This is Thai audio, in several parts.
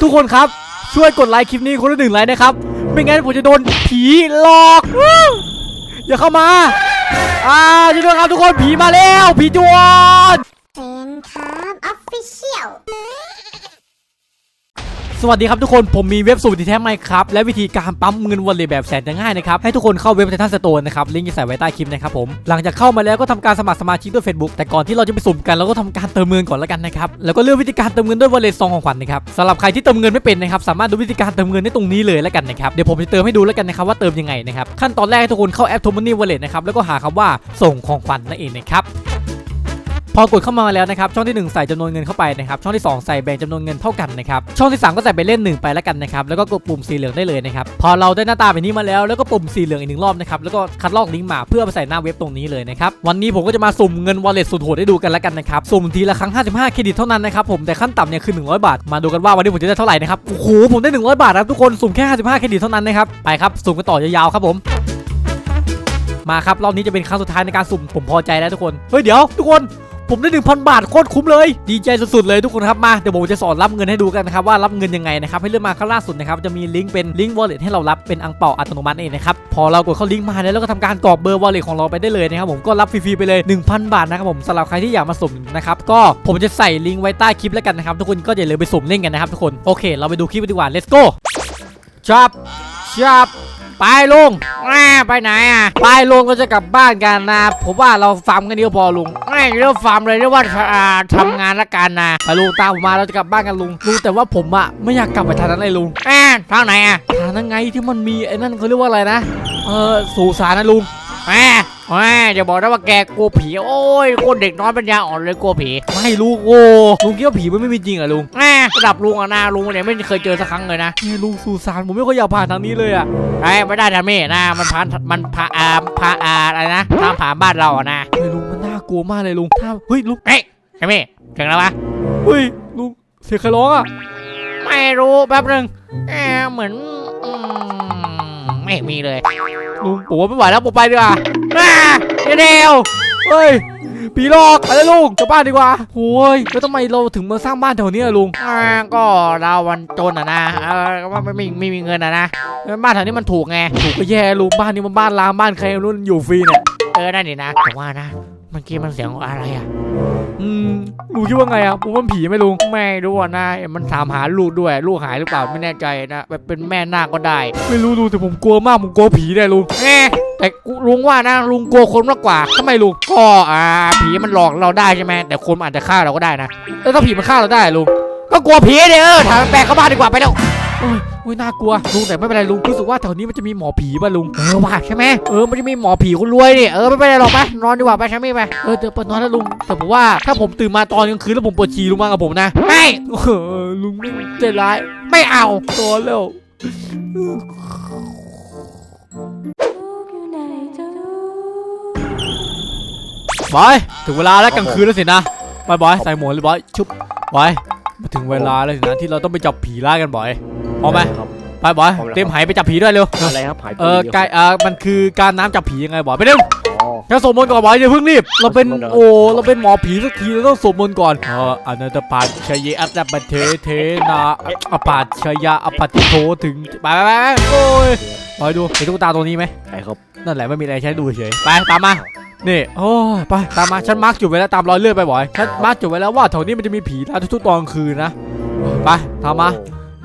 ทุกคนครับ ช่วยกดไลค์คลิปนี้คนละหนึ่งไลค์นะครับ ไม่งั้นผมจะโดนผีหลอกอย่าเข้ามา อ่าช่วยด้วยครับทุกคนผีมาแล้ว ผีจวนเซนครับออฟฟิเชียล สวัสดีครับทุกคนผมมีเว็บสูตรที่แท้ไหมครับ และวิธีการปั๊มเงินวันเลยแบบแสนจะง่ายนะครับให้ทุกคนเข้าเว็บไททันสโตนนะครับลิงก์จะใส่ไว้ใต้คลิปนะครับผมหลังจากเข้ามาแล้วก็ทำการสมัครสมาชิกด้วย Facebook แต่ก่อนที่เราจะไปสุ่มกันเราก็ทำการเติมเงินก่อนแล้วกันนะครับแล้วก็เลือกวิธีการเติมเงินด้วยวันเลยซองของขวัญนะครับสำหรับใครที่เติมเงินไม่เป็นนะครับสามารถดูวิธีการเติมเงินได้ตรงนี้เลยแล้วกันนะครับเดี๋ยวผมจะเติมให้ดูแล้วกันนะครับว่าเติมยังไงนะครับขั้นตอนแรกให้ทุกคนเข้าแอป t o m o n y Wallet นะครับแล้วก็หาคำว่าส่งของขวัญนั่นเองนะครับ พอกดเข้ามาแล้วนะครับช่องที่ 1 ใส่จำนวนเงินเข้าไปนะครับช่องที่ 2 ใส่แบ่งจำนวนเงินเท่ากันนะครับช่องที่ 3 ก็ใส่ไปเล่น1ไปแล้วกันนะครับแล้วก็กดปุ่มสีเหลืองได้เลยนะครับพอเราได้หน้าตาแบบนี้มาแล้วแล้วก็ปุ่มสีเหลืองอีกหนึ่งรอบนะครับแล้วก็คัดลอกลิงก์มาเพื่อไปใส่หน้าเว็บตรงนี้เลยนะครับวันนี้ผมก็จะมาสุ่มเงิน wallet สุดโหดให้ดูกันแล้วกันนะครับสุ่มทีละครั้ง 55 เครดิตเท่านั้นนะครับผมแต่ขั้นต่ำเนี่ยคือ 100 บาท มาดูกันว่าวันนี้ผมจะได้เท่าไหร่นะครับโอ้โหผมได้ 100 บาทครับทุกคนสุ่มแค่ 55 เครดิตเท่านั้นนะครับไปครับสุ่มกันต่อยาวๆครับผมมาครับรอบนี้จะเป็นครั้งสุดท้ายในการสุ่มผมพอใจแล้วทุกคนเฮ้ยเดี๋ยวทุกคน ผมได้1,000บาทโคตรคุ้มเลย ดีใจสุดๆเลยทุกคนครับมาเดี๋ยวผมจะสอนรับเงินให้ดูกันนะครับว่ารับเงินยังไงนะครับให้เลื่อนมาข้างล่างสุดนะครับจะมีลิงก์เป็นลิงก์ wallet ให้เรารับเป็นอังเปาอัตโนมัติเองนะครับพอเรากดเข้าลิงก์มาแล้วเราก็ทำการกรอกเบอร์ wallet ของเราไปได้เลยนะครับผมก็รับฟรีๆไปเลย 1,000 บาทนะครับผมสำหรับใครที่อยากมาสุ่มนะครับก็ผมจะใส่ลิงก์ไว้ใต้คลิปแล้วกันนะครับทุกคนก็อย่าลืมไปสุ่มเล่นกันนะครับทุกคนโอเค เราไปดูคลิปดีกว่า let's go ชับชับไปลุงไปไหนอะไปลุงเราจะกลับบ้านกันนะผมว่าเราฟาร์มกันเดียวพอลุง ไม่เรียกฟาร์มเลยเรียกว่าอ่าทำงานละกันนะไปลุงตามผมมาเราจะกลับบ้านกันลุงลุงแต่ว่าผมอะไม่อยากกลับไปทางนั้นเลยลุงแม่ทางไหนอะทางนั้นไงที่มันมีไอ้นั่นเขาเรียกว่าอะไรนะเออสุสานนะลุงแม่แม่จะบอกนะว่าแกกลัวผีโอ้ยคนเด็กน้อยปัญญาอ่อนเลยกลัวผี ไม่ลุงโอ้ลุงคิดว่าผีมันไม่มีจริงเหรอลุงแม่ระดับลุงอะนะลุงเนี่ยไม่เคยเจอสักครั้งเลยนะเนี่ยลุงสุสานผมไม่ค่อยอยากผ่านทางนี้เลยอะไอ้ไม่ได้นะเม่นะมันผ่านมันผ่าอ่าผ่าอ่าอะไรนะทางผ่านบ้านเราอะนะเฮ้ยลุงมันน่ากลัวมากเลยลุงถ้าเฮ้ยลุงเฮ้ยไอ้เม่ถึงแล้ววะเฮ้ยลุงเสียงใครร้องอะไม่รู้แป๊บนึงเออเหมือนอืมไม่มีเลยลุงผมว่าไม่ไหวแล้วผมไปดีกว่าอ่าเดี๋ยวเฮ้ยผีหลอกไปแล้วลุงกลับบ้านดีกว่าโอ้ยแล้วทำไมเราถึงมาสร้างบ้านแถวนี้อะลุงอ่าก็เราวันจนอะนะเออก็ไม่ไม่ไม่มีเงินอะนะบ้านแถวนี้มันถูกไงถูกก็แย่ลุงบ้านนี้มันบ้านล้างบ้านใครรุ่นอยู่ฟรีเนี่ยเออนั่นนี่นะแต่ว่านะ เมื่อกี้มันเสียงอะไรอะ อืมลุงคิดว่าไงอะผมว่าผีไหมลุงไม่รู้อะนะมันถามหาลูกด้วย ลูกหายหรือเปล่าไม่แน่ใจนะแบบเป็นแม่นาคก็ได้ ไม่รู้ลุงแต่ผมกลัวมากผมกลัวผีเนี่ยลุงแน่แต่ลุงว่านะลุงกลัวคนมากกว่าทำไมลุงก็อ่า ผีมันหลอกเราได้ใช่ไหมแต่คนมันอาจจะฆ่าเราก็ได้นะแล้วถ้าผีมันฆ่าเราได้ลุงก็กลัวผีเด้อถามแปลกเข้าบ้านดีกว่าไปแล้ว อ้ยโอ้ยน่ากลัวลุงแต่ไม่เป็นไรลุงรู้สึกว่าแถวนี้มันจะมีหมอผีป่ะลุงเออว่ะใช่ไหมเออมันจะมีหมอผีคนรวยนี่เออไม่เป็นไรหรอกไปนอนดีกว่าไปใช่ไหมไปเออเดี๋ยวไปนอนแล้วลุงแต่ผมว่าถ้าผมตื่นมาตอนกลางคืนแล้วผมปวดฉี่ลุงมากับผมนะไม่เออลุงไม่ใจร้าย ไม่เอาตัวแล้วบอยถึงเวลาแล้วกลางคืนแล้วสินะบอยบอยใส่หมวกเลยบอยชุบบอยมาถึงเวลาแล้วสินะที่เราต้องไปจับผีล่ากันบอย พร้อมไหมครับไปบอยพร้อมแล้วเตรียมไหไปจับผีด้วยเร็วอะไรครับหายไปเออดียวกายเออมันคือการน้ำจับผียังไงบอยไปเร็วอ๋อแค่สวดมนต์ก่อนบอยอย่าเพิ่งรีบเราเป็นสวดมนต์เหรอโอ้เราเป็นหมอผีสักทีเราต้องสวดมนต์ก่อนเอออนันตปัจชยอัตตปัจเทเทนาอปัจชยะอปัติโทถึงไปไปไปไปโอ้ยบอยดูเห็นตุ๊กตาตัวนี้ไหมไหนครับนั่นแหละไม่มีอะไรใช้ดูเฉยไปตามมานี่โอ้ยไปตามมาฉันมาร์กจุดไว้แล้วตามรอยเลือดไปบ่อยฉันมาร์กจุดไว้แล้วว่าแถวนี้มันจะมีผีร้ายทุกๆตอนกลางคืนนะไปตามมา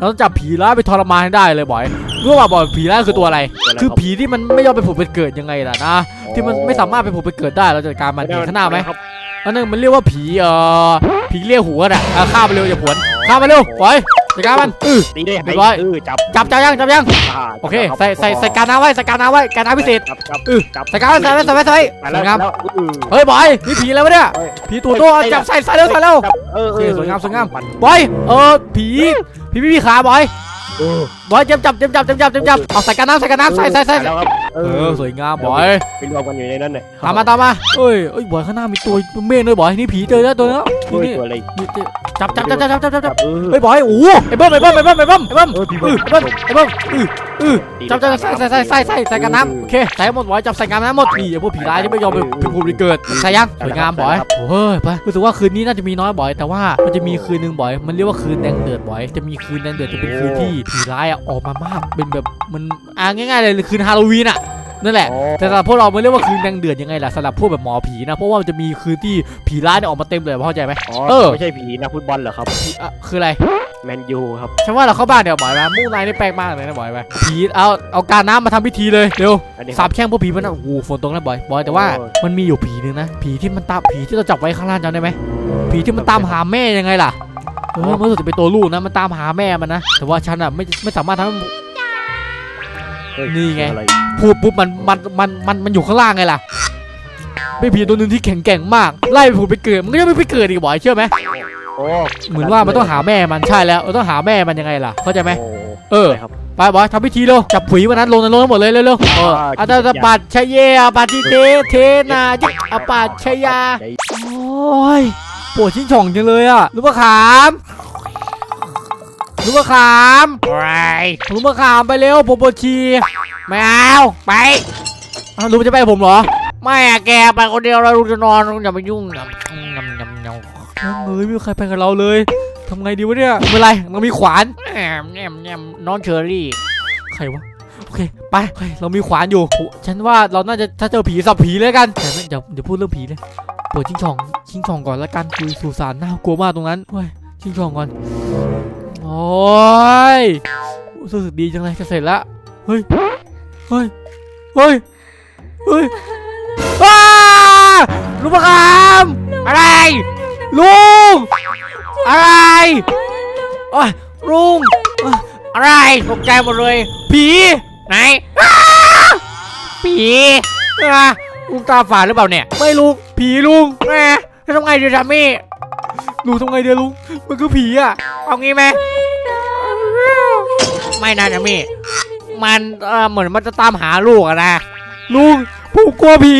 เราต้องจับผีร้ายไปทรมานให้ได้เลยบ่อยรู้ว่าบ่อยผีร้ายคือตัวอะไร คือผีที่มันไม่ยอมไปผุดไปเกิดยังไงล่ะนะที่มันไม่สามารถไปผุดไปเกิดได้เราจัดการมันเห็นข้างหน้าไหมครับอันนึงมันเรียกว่าผีเอ่อผีเลี้ยหัวน่ะเอาฆ่าไปเร็วอย่าผวน ฆ่าไปเร็วบ่อยจัดการมันอื้อ ตีได้เรียบร้อย เออจับจับจับยังจับยังอ่าโอเคจับใส่ใส่ครับใส่การน้ำไว้ใส่การน้ำไว้การน้ำพิเศษ จับจับเออจับใส่การไว้ใส่ไว้ใส่ไว้ใส่ไว้ ไปสแล้ววยงาม แล้วอือเฮ้ยบอยนี่ผีอะไรวะเนี่ยเฮ้ย ผีตัวโตจับใส่ใส่เร็วใส่เร็ว จับเออเอโอเคอสวยงามสวยงามปั่นบอยเออผีผีพี่พี่ขาบอยเออบอยเจ็บจับเจ็บจับเจ็บจับเจ็บจับเอาใส่กันน้ำใส่กันน้ำใส่ใส่ใส่ไปแล้วครับเอเอออสวยงามบอยไปรวมกันอยู่ในนั้นเนี่ยตามมาตามมาเอ้ยเอ้ยบอยข้างหน้ามีตัวเมฆด้วยบอยนี่ผีเจอแล้วตัวนี้เฮ้ยนี่ตัวอะไรนี่จับจับจับจับจับจับจับจับเออเฮ้ยบอยโอ้โหไอ้เบิ้มไอ้เบิ้มไอ้เบิ้มไอ้เบิ้มไอ้เบิ้มเออพี่เอเบิ้อมไอ้เบิ้มไอ้เบิ้มเอออือจับจับใส่ใส่ใส่ใส่ใส่ใส่กันน้ำโอเคใส่หมดบอยจับใส่กันน้ำหมดนี่ไอ้พวกผีร้ายที่ไม่ยอมไปไปภูมิเกิดใส่ยังสวยงามบอยโอ้ยไปรู้สึกว่าคืนนี้น่าจะมีน้อยบอย แต่ว่ามันจะมีคืนหนึ่งบอย มันเรียกว่าคืนแดงเดือดบอย จะมีคืนแดงเดือดจะเป็นคืนที่ผีร้ายอะออกมามากเป็นแบบมันอ่าง่ายๆเลยคืนฮาโลวีนอะนั่นแหละ แต่สำหรับพวกเราไม่เรียกว่าคืนแดงเดือดยังไงล่ะสำหรับพวกแบบหมอผีนะ เพราะว่ามันจะมีคืนที่ผีร้ายเนี่ยออกมาเต็มเลยเข้าใจไหมอ๋อเออไม่ใช่ผีนักฟุตบอลเหรอครับอะคืออะไรแมนยูครับฉันว่าเราเข้าบ้านเดี๋ยวบ่อยไหมมู่นายนี่แปลกมากเลยนะบ่อยไหมผีเอาเอาการน้ำมาทำพิธีเลยเร็วอันนี้สาบแช่งพวกผีมันอะโอ้โหฝนตกแล้วบ่อยบ่อยแต่ว่าโอ้ยมันมีอยู่ผีหนึงนะ ผีที่มันตามผีที่เราจับไว้ข้างล่างจำได้ไหมผีที่มันตามหาแม่ยังไงล่ะ เออมันรู้สึกจะเป็นตัวลูกนะมันตามหาแม่มันนะแต่ว่าฉันอะไม่ไม่สามารถทำให้เฮ้ยนี่ไง อะไรพูดปุ๊บมันมันมันมันมันอยู่ข้างล่างไงล่ะเป็นผีตัวหนึงที่แข็งแกร่งมากไล่ไปผุดไปเกิดมันก็ยังไม่ไปเกิดอีกบ่อยเชื่อไหมโอ้เหมือนว่ามันต้องหาแม่มันใช่แล้วเราต้องหาแม่มันยังไงล่ะเข้าใจไหมโอ้เออ ใช่ครับ ไปบอยทำพิธีเร็วจับผีวันนั้นลงในลงทั้งหมดเลยเร็วๆเอออ่า อาจารย์ปัดชยเยอปัดทิเตเทนาจิอปัดชยา ใจโอ้ย ปวดชิ้นช่องจังเลยอะรู้ปะขามรู้ปะขามอะไรรู้ปะขามไปเร็วผมปวดฉี่ไม่เอาไปอ้าวลุงจะไปกับผมเหรอ ไม่อะแกไปคนเดียวเราจะนอนอย่าไปยุ่งยำยำยำยำเฮ้ยไม่มีใครไปกับเราเลยทำไงดีวะเนี่ยไม่เป็นไรเรามีขวานแอมแอมแอมน้องเชอรี่ใครวะโอเคไปเฮ้ยเรามีขวานอยู่โอ้ฉันว่าเราน่าจะถ้าเจอผีสับผีเลยกันแต่ไม่เดี๋ยวเดี๋ยวพูดเรื่องผีเลย เปิดชิงช่องชิงช่องก่อนละกันคือสุสานน่ากลัวมากตรงนั้นเฮ้ยชิงช่องก่อนโอ้ยรู้สึกดีจังเลยจะเสร็จละเฮ้ยเฮ้ยเฮ้ยเฮ้ยอ้าลุงประคามอะไรลุงอะไรโอ้ยลุงอะไรตกใจหมดเลยผีไหนผีอะ ลุงตาฝาดหรือเปล่าเนี่ย ไม่ลุงผีลุงแม่จะทำไงดีทามี่ลุงทำไงเดียวลุงมันคือผีอะ เอางี้ไหมไม่นะทามี่มันเออเหมือนมันจะตามหาลูกอะนะลุงผมกลัวผี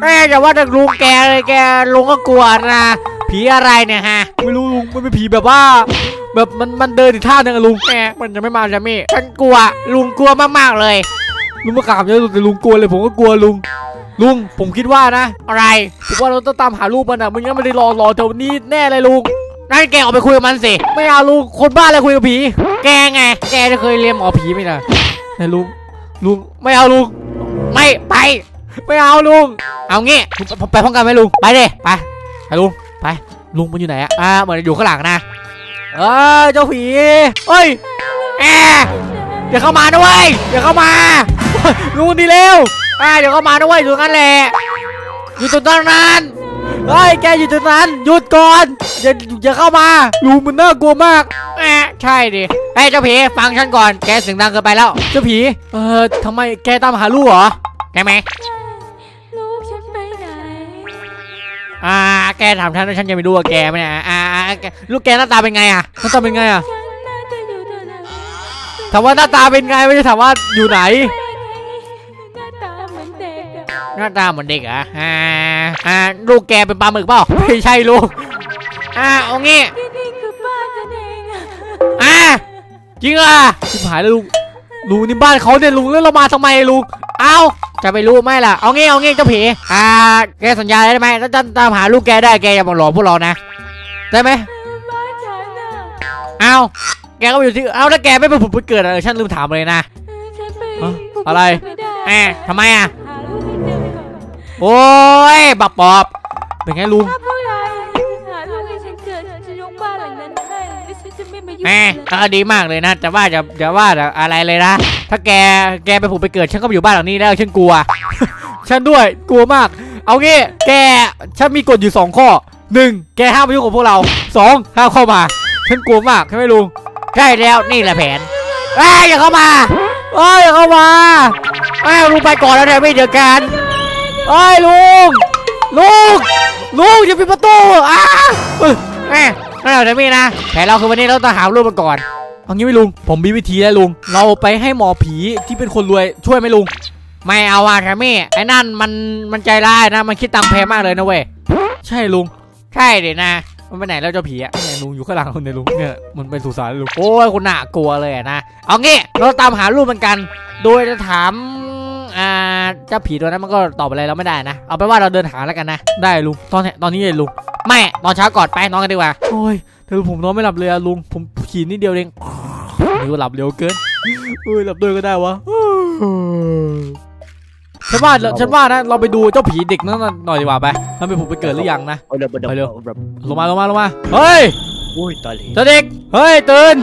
แม่จะว่าแต่ลุงแกเลยแกลุงก็กลัวนะผีอะไรเนี่ยฮะไม่รู้ลุงมันเป็นผีแบบว่า แบบมันมันเดินอีกท่าหนึงอะลุงแม่มันจะไม่มาทามี่ฉันกลัวลุงกลัวมากๆเลยลุงมาขามเยอะแต่ลุงกลัวเลยผมก็กลัวลุง ลุงผมคิดว่านะ อะไรผมว่าเราต้องตามหาลูกมันอะมันยังไม่ได้รอรอแถวนี้แน่เลยลุงนั่นแกออกไปคุยกับมันสิ ไม่เอาลุงคนบ้าอะไรคุยกับผี แกไง แกจะเคยเรียนหมอผีผีไม่นะแต่ลุง ลุง ไม่เอาลุง ไม่ไป ไม่เอาลุง เอางี้ไปพร้อมกันไหมลุง ไปเดิไป ไปลุง ไป ลุงมันอยู่ไหนอะอ่าเหมือนอยู่ข้างหลังนะ เออเจ้าผีเฮ้ยแอะอย่าเข้ามาด้วยอย่าเข้ามาลุงดีเร็ว อ่าเดี๋ยวเข้ามาด้วยอยู่งั้นแหละอยู่ตรงนั้นเฮ้ยแกอยู่ตรงนั้นหยุดก่อนอย่าอย่าเข้ามาลุงมันน่ากลัวมากแอะใช่ดิไอ้ยเจ้าผีฟังฉันก่อนแกเสียงดังเกินไปแล้วเจ้าผีเออทำไมแกตามหาลูกเหรอใช่ไหมลูกฉันไปไหนอ่าแกถามฉันแล้วฉันจะไม่รู้ว่าแกไหมเนี่ยอ่าอ่าแกลูกแกหน้าตาเป็นไงอะหน้าตาเป็นไงอะฉันน่าจะอยู่ตรงนั้นถามว่าหน้าตาเป็นไงไม่ได้ถามว่าอยู่ไหน หน้าตาเหมือนเด็กเหรอะอ่าอ่าลูกแกเป็นปลาหมึกเปล่าไม่ใช่ลูกอ่าเอางี้ที่นี่คือบ้านฉันเองอะอ่าจริงเหรอะชิบหายแล้วลุงลุงนี่บ้านเขาเนี่ยลุงแล้วเรามาทำไมลุงเอาจะไปรู้ไหมล่ะ เอางี้เอางี้เจ้าผี อ่า แกสัญญาได้ไหมถ้าจะตามหาลูกแกได้แกอย่ามาหลอกพวกเรานะ ได้ไหมบ้านฉันอะเอาแกก็ไปอยู่ที่ เอาถ้าแกไม่ไปผุดไปเกิดอะฉันลืมถามเลยนะ ฉันไปฮะอะไร ไม่ได้ แหมทำไมอะ โอ้ยบักปอบ เป็นไงลุงถ้าพวกนายหาลูกให้ฉันเจอฉันจะยกบ้านหลังนั้นให้และฉันจะไม่มายุ่งแหมเลยก็ดีมากเลยนะแต่ว่าจะจะว่าแต่อะไรเลยนะ ถ้าแกแกไปผุดไปเกิดฉันก็ไปอยู่บ้านหลังนี้แล้วฉันกลัว ฉันด้วยกลัวมาก เอางี้แกฉันมีกฎอยู่สองข้อหนึ่งแกห้ามมายุ่งกับพวกเราสองห้ามเข้ามา ฉันกลัวมากใช่ไหมลุงใช่แล้วนี่แหละแผนเอ้ยอย่าเข้ามาเอ้ยอย่าเข้ามาเอ้ยลุงไปก่อนแล้วเดี๋ยวไม่เจอกัน เอ้ยลุงลุงลุงอย่าปิดประตูอ้าเอ้ยแหมนั่นแหละเดี๋ยวมีนะแผนเราคือวันนี้เราต้องหาลูกมันก่อนเอางี้ไหมลุง ผมมีวิธีแล้วลุง เราไปให้หมอผีที่เป็นคนรวยช่วยไหมลุง ไม่เอาอะแทมี่ไอ้นั่นมันมันใจร้ายนะ มันคิดตังค์แพงมากเลยนะเว้ยใช่ลุง ใช่ดินะ มันไปไหนแล้วเจ้าผีอะเนี่ยลุงอยู่ข้างหลังคุณเนี่ยลุงเนี่ยมันไปสุสานลุงโอ้ยคุณน่ากลัวเลยอะนะเอางี้เราตามหารูปมันกัน โดยจะถาม อ่าเจ้าผีตัวนั้นมันก็ตอบอะไรเราไม่ได้นะ เอาไปนว่าเราเดินหาแล้วกันนะ ได้ลุง ตอนไหนตอนนี้เลยลุง ไม่ตอนเช้าก่อนไปนอนกันดีกว่า โอ้ยแต่ผมนอนไม่หลับเลยอะลุง ผมขีดนิดเดียวเองนี่ก็หลับเร็วเกินเอ้ยหลับด้วยก็ได้วะฉันว่าฉันว่านะเราไปดูเจ้าผีเด็กนั่นหน่อยดีกว่าไปมันเป็นผมไปเกิดหรือยังนะ เอาเร็วไปไปเร็วแบบลงมาลงมาลงมา เฮ้ยอุ้ยตอนนี้เจ้าเด็ก เฮ้ยตื่น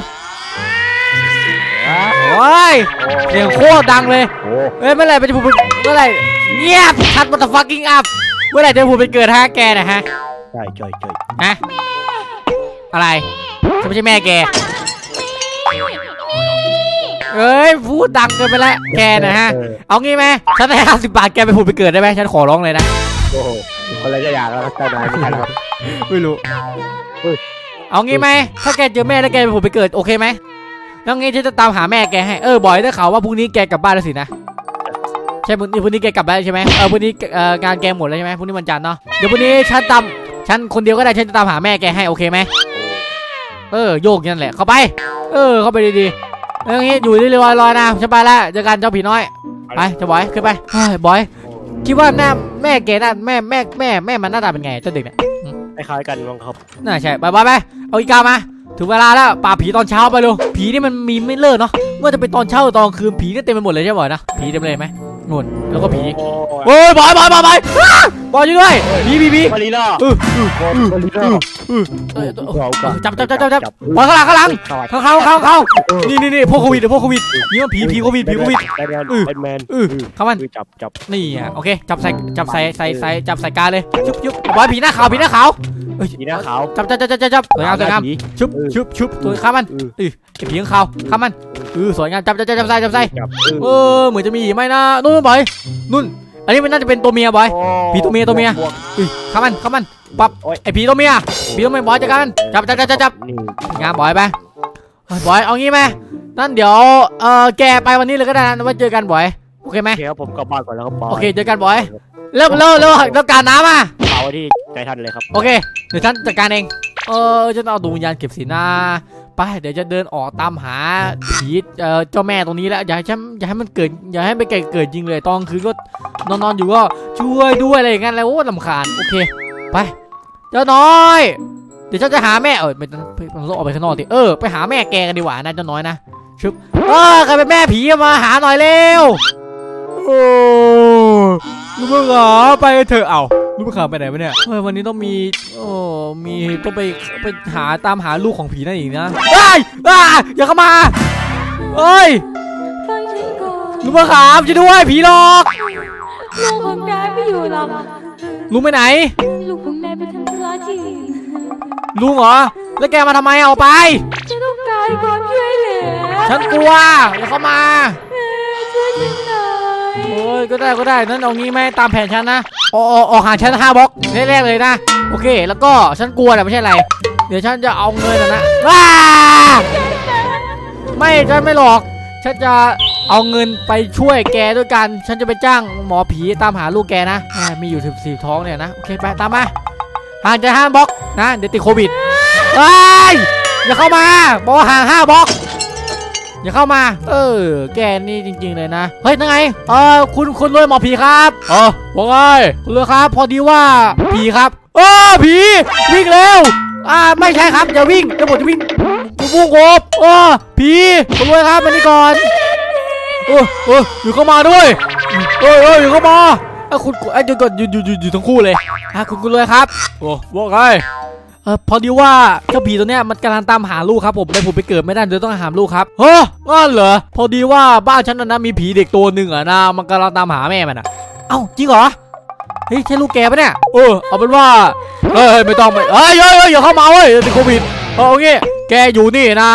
โอ้ยเสียงโคตรดังเลยโอ้เอ้ยเมื่อไหร่จะผมเมื่อไหร่เงียบชัดวัตฟักกิ้งอัพเมื่อไหร่จะผมไปเกิดฮะแกนะฮะใช่ใช่ใช่ฮะอะไรฉันไม่ใช่แม่แกเอ้ยพูดดังเกินไปแล้วแกนะฮะเออเอางี้ไหมฉันให้ห้าสิบบาทแกไปผุดไปเกิดได้ไหมฉันขอร้องเลยนะโอ้โหคนละอย่างแล้วครับเจ้านายไม่ใช่ครับไม่รู้เอางี้ไหมถ้าแกเจอแม่แล้วแกไปผุดไปเกิดโอเคไหม แล้วงี้ฉันจะตามหาแม่แกให้ เออ บอยได้ข่าวว่าพรุ่งนี้แกกลับบ้านแล้วสินะ ใช่พรุ่งนี้พรุ่งนี้แกกลับบ้านใช่ไหมเออพรุ่งนี้เอ่องานแกหมดแล้วใช่ไหมพรุ่งนี้วันจันทร์เนาะ เดี๋ยวพรุ่งนี้ฉันตามฉันคนเดียวก็ได้ฉันจะตามหาแม่แกให้โอเคไหมเออโยกนั่นแหละเข้าไป เออเข้าไปดีๆแล้วงี้อยู่เรื่อยๆรอๆนะฉันไปแล้วเจอกันเจ้าผีน้อย ไปเจะบอยขึ้นไปเฮ้ยบอย คิดว่าหน้าแม่แกหน้าแม่แม่แม่แม่มันหน้าตาเป็นไงเจ้าเด็กเนี่ยคล้ายๆกันมั้งครับน่าใช่ไปไปไปเอาอีกามา ถึงเวลาแล้วป่าบผีตอนเช้าไปเร็วผีนี่มันมีไม่เลิกเนาะเมื่อจะเป็นตอนเช้าหรือตอนกลางคืนผีนี่เต็มไปหมดเลยใช่ไหมนะผีเต็มเลยไหมนู่นแล้วก็ผีโอ้โอ้ยบอยบอยบอยบอยอ้าบอยช่วยด้วยผีผีผีมาลีล่าเออมาลีล่าเออเราก็จับจับจับจับจับบอยข้างหลังข้างหลังข้างเขาข้างเขานี่นี่นี่พวกโควิดเดี๋ยวพวกโควิดนี่มันผีผีโควิดผีโควิดแบทแมนเออแบทแมนเออเข้ามันจับจับนี่อะโอเคจับใส่จับใส่ใส่ใส่จับใส่กาเลยชุบชุบบอยผีหน้าขาวผีหน้าขาวเอ้ยผีหน้าขาวจับจับจับจับจับสวยงามสวยงามผีชุบชุบชุบตัวข้ามมันเออเออไอ้ผีข้างเขาข้ามมันเออสวยงามจับจับจับจับใส่จับใส่จับเออเหมือนจะมีอีกไหมนะนู่นนู่นบอยนู่น อันนี้มันน่าจะเป็นตัวเมียบอย ผีตัวเมียตัวเมียบกอุ้ยข้ามมันข้ามมันปั๊บโอ๊ยไอ้ผีตัวเมียผีตัวเมียบอยจัดการมันจับจับจับจับจับนี่งามบอยไปเฮ้ยบอยเอางี้ไหมนั่นเดี๋ยวเออแกไปวันนี้เลยก็ได้นะไว้เจอกันบอยโอเคไหม โอเคครับผมกลับบ้านก่อนแล้วครับบยโอเคเจอกันบอย เริ่มเริ่มเริ่มต้องการน้ำอะเผาไว้ที่ใจท่านเลยครับ โอเค เดี๋ยวฉันจัดการเอง เออฉันเอาดวงวิญญาณเก็บสีน้าไปเดี๋ยวจะเดินออกตามหาผีเอ่อเจ้าแม่ตรงนี้แล้วอย่าให้ฉันอย่าให้มันเกิดอย่าให้มันเกิดเกิดจริงเลยตอนคืนก็นอนนอนอยู่ก็ช่วยด้วยอะไรอย่างเงี้ยแล้วโอ้ลำคาญโอเคไปเจ้าน้อย เดี๋ยวฉันจะหาแม่เออไม่ต้องไม่ต้องออกไปข้างนอกดิเออไปหาแม่แกกันดีกว่านะเจ้าน้อยนะชึบเออใครเป็นแม่ผีมาหาหน่อยเร็วโอ้ ลูกมะขามไปเถอะเอาลูกมะขามไปไหนวะเนี่ยเฮ้ยวันนี้ต้องมีโอ้มีต้องไปไปหาตามหาลูกของผีนั่นอีกนะเฮ้ยอ่าอย่าเข้ามาเฮ้ยฟังฉันก่อนลูกมะขามช่วยด้วยผีหลอกลูกของนายไม่อยู่หรอกลุงไปไหน ลูกของนายไปทำธุระที่อื่นลุงเหรอ แล้วแกมาทำไมเอาไป ฉันต้องการความช่วยเหลือฉันกลัวอย่าเข้ามา เออช่วยฉันหน่อ ยโอ้ยก็ได้ก็ได้นั่นเอางี้ไหมตามแผนฉันนะออกออกออกหาฉันห้าบล็อกแรกๆเลยนะ โอเค แล้วก็ฉันกลัวแหละไม่ใช่อะไร เดี๋ยวฉันจะเอาเงินนะนะว้าไม่ฉันไม่หลอก ฉันจะเอาเงินไปช่วยแกด้วยกัน ฉันจะไปจ้างหมอผีตามหาลูกแกนะอ่ามีอยู่สิบสี่ท้องเนี่ยนะ โอเคไปตามมา ห่างจากห้าบล็อกนะ เดี๋ยวติดโควิดเฮ้ยอย่าเข้ามาบอกว่าห่างห้าบล็อก อย่าเข้ามา เออ แกนี่จริง ๆ เลยนะ เฮ้ยนั่งไง เออคุณคุณรวยหมอผีครับเออว่าไงคุณรวยครับ พอดีว่าผีครับเออผีวิ่งเร็วอ่าไม่ใช่ครับอย่าวิ่งเดี๋ยวผมจะวิ่งพุ่งโอบโอ้ผีคุณรวยครับมานี่ก่อนโอ้โอ้อยู่เข้ามาด้วยเอ้ยเอ้ยอยู่เข้ามาอะคุณไอ้ยเดี๋ยวก่อนอยู่อยู่อยู่อยู่ทั้งคู่เลยอะคุณคุณรวยครับโอ้ว่าไง เออพอดีว่าเจ้าผีตัวเนี้ยมันกำลังตามหาลูกครับผมเลยผมไปเกิดไม่ได้เดี๋ยวต้องหาลูกครับเฮ้ยงั้นเหรอพอดีว่าบ้านฉันนะนะมีผีเด็กตัวหนึ่งอะนะมันกำลังตามหาแม่มันอะเอ้าจริงเหรอเฮ้ยใช่ลูกแกปะเนี่ยเออเอาเป็นว่าเฮ้ยไม่ต้องไม่เฮ้ยเฮ้ยเฮ้ยอย่าเข้ามาเว้ยติดโควิดเอางี้แกอยู่นี่นะ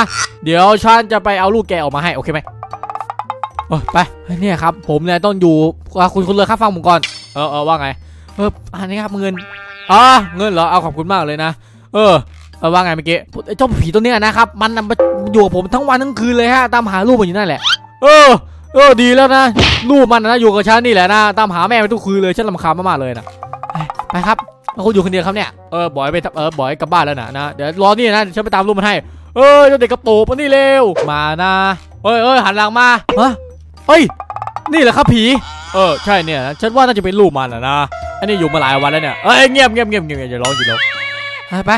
เดี๋ยวฉันจะไปเอาลูกแกออกมาให้โอเคไหมเออไปเนี่ยครับผมเนี่ยต้องอยู่อะคุณคุณเลยครับฟังผมก่อนเออเออว่าไงเอออันนี้ครับเงินอ๋อเงินเหรอเอาขอบคุณมากเลยนะ เออเออว่าไงเมื่อกี้ไอ้เจ้าผีตัวเนี้ยนะครับ มันน่ะมันอยู่กับผมทั้งวันทั้งคืนเลยฮะตามหาลูกมันอยู่นั่นแหละ เออ เออดีแล้วนะลูกมันนะอยู่กับฉันนี่แหละนะตามหาแม่มันทุกคืนเลยฉันรำคาญมากๆเลยนะไปไปครับแล้วคุณอยู่คนเดียวครับเนี่ยเออบอยไปทำเออบอยกลับบ้านแล้วนะนะเดี๋ยวรอนี่นะเดี๋ยวฉันไปตามรูปมันให้ เออเจ้าเด็กกระโปรงมานี่เร็วมานะเอ้ยเอ้ยหันหลังมาฮะเฮ้ยนี่แหละครับผีเออใช่เนี่ยนะฉันว่าน่าจะเป็นรูปมันนะนะอันนี้อยู่มาหลายวันแล้วเนี่ยเอ้ยเงียบเงียบเงียบเงียบอย่าร้องอย่าร้อง ไปไป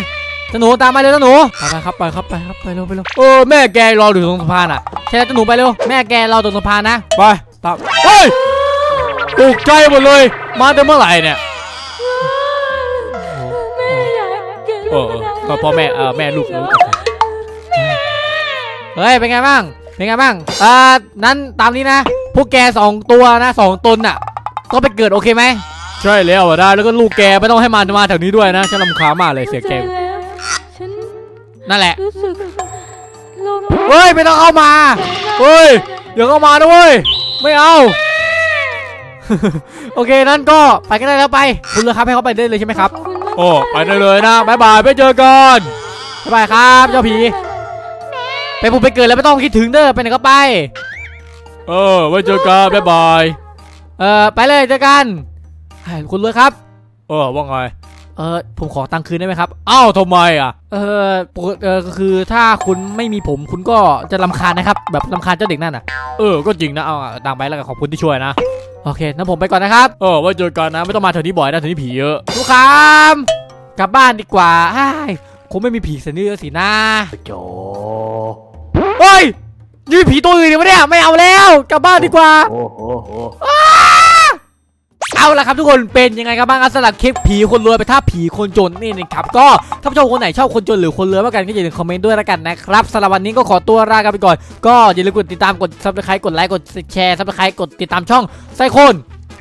เจ้าหนูตามมาเร็วเจ้าหนูไปไปครับไปครับไปครับไปเร็วไปเร็วเออแม่แกรออยู่ตรงสะพานอะใช่แล้วเจ้าหนูไปเร็วแม่แกรอตรงสะพานนะไปตามเฮ้ยตกใจหมดเลย มาแต่เมื่อไหร่เนี่ยแม่อยากเกิดเอลูอกเออนะก็พ่อแม่เออแม่ลูกรู้จักกันเฮ้ยเป็นไงบ้างเป็นไงบ้างอ่านั้นตามนี้นะพวกแกสองตัวนะสองตนน่ะก็ไปเกิดโอเคไหม ใช่แล้วอะได้แล้วก็ลูกแกไม่ต้องให้มันมาแถวนี้ด้วยนะฉันรำคาญมากเลยเสียแกข้าใจแล้วฉันนั่นแหละรู้สึกโลภเฮ้ยไม่ต้องเข้ามาเฮ้ยอย่าเข้ามาด้วยไม่เอา โอเคนั้นก็ไปกันได้แล้วไป คุณเลยครับให้เขาไปได้เลยใช่ไหมครับ ขอบคุณมากโอ้ไปได้เลยนะบายบายไปเจอกันบายบายครับเจ้าผีไปผมไปเกิดแล้วไม่ต้องคิดถึงเด้อไปไหนก็ไป เออไว้เจอกันบ๊ายบาย เออไปเลยเจอกันให้ คุณรวยครับ เออว่าไง เออผมขอตังค์คืนได้ไหมครับ อ้าวทำไมอะ เออปกติเออก็คือถ้าคุณไม่มีผมคุณก็จะรำคาญนะครับ แบบรำคาญเจ้าเด็กนั่นอะ เออ ก็จริงนะ เอาอะตังค์ไปแล้วก็ขอบคุณที่ช่วยนะ โอเคนั้นผมไปก่อนนะครับ เออไว้เจอกันนะ ไม่ต้องมาแถวนี้บ่อยนะแถวนี้ผีเยอะลูกค้ากลับบ้านดีกว่าอ้ายคงไม่มีผีสันนี่แล้วสินะโจเฮ้ยนี่ผีตัวอื่นอีกปะเนี่ย ไม่เอาแล้ว กลับบ้านดีกว่า โอ้โหโห เอาละครับทุกคนเป็นยังไงครับบ้างสำหรับคลิปผีคนรวยไปท่าผีคนจนนี่นะครับก็ท่านผู้ชมคนไหนชอบคนจนหรือคนรวยมากกันก็อย่าลืมคอมเมนต์ด้วยละกันนะครับสำหรับวันนี้ก็ขอตัวลากันไปก่อน ก็อย่าลืมกดติดตามกดซับสไครต์กดไลค์กดแชร์ซับสไครต์กดติดตามช่องไซโคน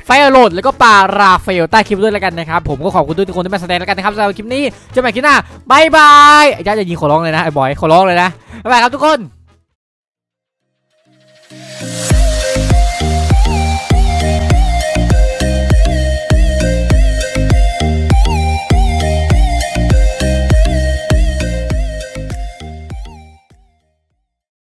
ไฟอโรดแล้วก็ปาราเฟลใต้คลิปด้วยแล้วกันนะครับ ผมก็ขอบคุณทุกคนที่มาแสดงแล้วกันนะครับสำหรับคลิปนี้เจอกันใหม่คลิปหน้าบายบายอ้จ้าจะยิงขอร้องเลยนะไอ้บอยขอร้องเลยนะบ๊ายบายครับทุกคน